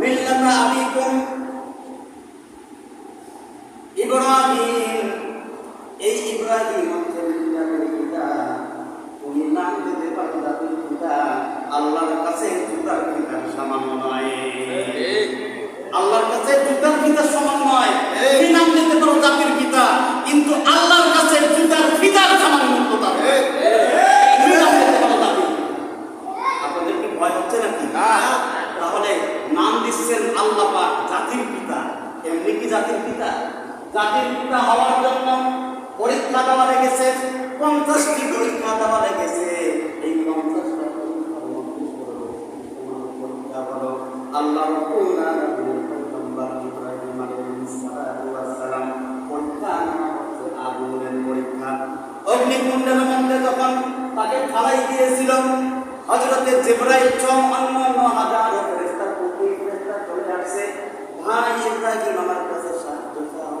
মিল্লাতা আবিকুম ইব্রাহিম। এই ইব্রাহিম হচ্ছে মিল্লাতের পিতা। উনি নাম দিতে পারেন জাতির পিতা আল্লাহর কাছে জুতার পিতার সামান্য নয়। আল্লাহর কাছে জুতার পিতার সমান নয়। তুমি নাম দিতে পারো জাতির পিতা? কিন্তু আল্লাহর কাছে জুতার পিতার সমান আপনাদের কি ভয় হচ্ছে নাকি? তাহলে নাম দিচ্ছেন আল্লাহ পাক জাতির পিতা। এমনি কি জাতির পিতা? জাতির পিতা হওয়ার জন্য পরীক্ষা দেওয়া লেগেছে, পঞ্চাশটি পরীক্ষা দেওয়া লেগেছে। এই পঞ্চাশটা পরীক্ষা আল্লাহ আগুনের পরীক্ষা। অগ্নিকুণ্ডের মধ্যে যখন তাকে ফালাই দিয়েছিল হজরতে জিব্রাইল সহ অন্যান্য হাজার ফেরেশতা কোটি ফেরেশতা চলে আসছে। ভাই ইব্রাহিম, আমার কাছে সাহায্য চাও।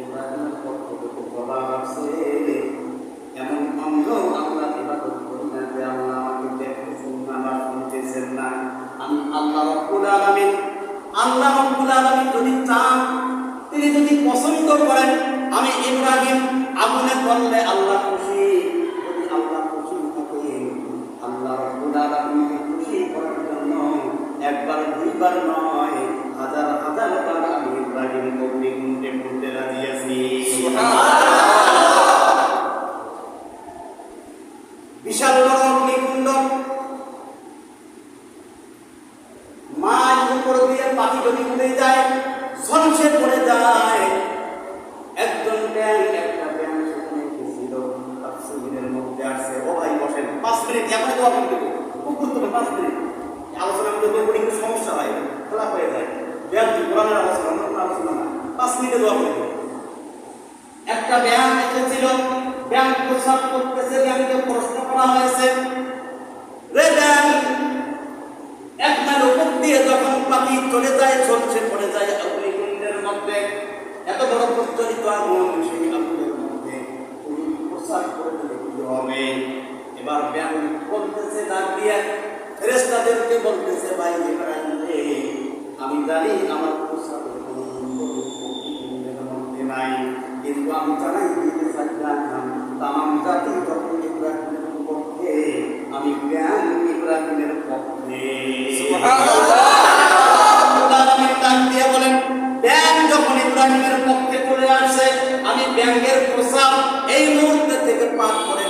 ইব্রাহিমের পক্ষ থেকে জবাব এমন অন্ধ আমরা ইবাদত করি যে আল্লাহ আমাকে দেখতেছেন না বা শুনতেছেন না। আমি আল্লাহ রব্বুল আলামিন, আল্লাহ রব্বুল আলামিন যদি চান, তিনি যদি পছন্দ করেন, আমি ইব্রাহিম আগুনে করলে আল্লাহ একবার নয়, হাজার হাজার বার আমি ইব্রাহিম অগ্নি কুণ্ডে করতে রাজি আছি। বিশাল বড় অগ্নিকুণ্ড মাছ উপর দিয়ে পাখি যদি উড়ে যায় ঝলসে পড়ে যায়। একজন ব্যাং একটা ব্যাং সেখানে গেছিল মধ্যে আসছে। ও ভাই বসেন, পাঁচ মিনিট এখন দোয়া করতে খুব গুরুত্বপূর্ণ পাঁচ মিনিট। পড়ে একটু সমস্যা হয় খোলা হয়ে যায় ব্যাং কি কোরআনের আলোচনা অন্য কোনো আলোচনা না মিনিটে দোয়া করতে একটা ব্যায়াম এসেছিল ব্যায়াম প্রসাদ করতেছে ব্যায়ামকে প্রশ্ন করা হয়েছে। রে ব্যায়াম এক মাইল উপর দিয়ে যখন পাখি চলে যায় চলছে পড়ে যায় অগ্নিকুণ্ডের মধ্যে। এত বড় প্রচলিত আগুন সেই আগুনের মধ্যে। তুমি করে দিলে হবে? এবার ব্যায়াম বলতেছে, ডাক দিয়ে ফেরেস্তাদেরকে বলতেছে, ভাই ইব্রাহিম আমি জানি আমার প্রসাদের কোনো মূল্য অগ্নিকুণ্ডের মধ্যে নাই কিন্তু আমি জাতি যখন ইব্রাহিমের পক্ষে চলে আসে আমি ব্যাংকের প্রসাদ এই মুহূর্তে থেকে পাঠ করে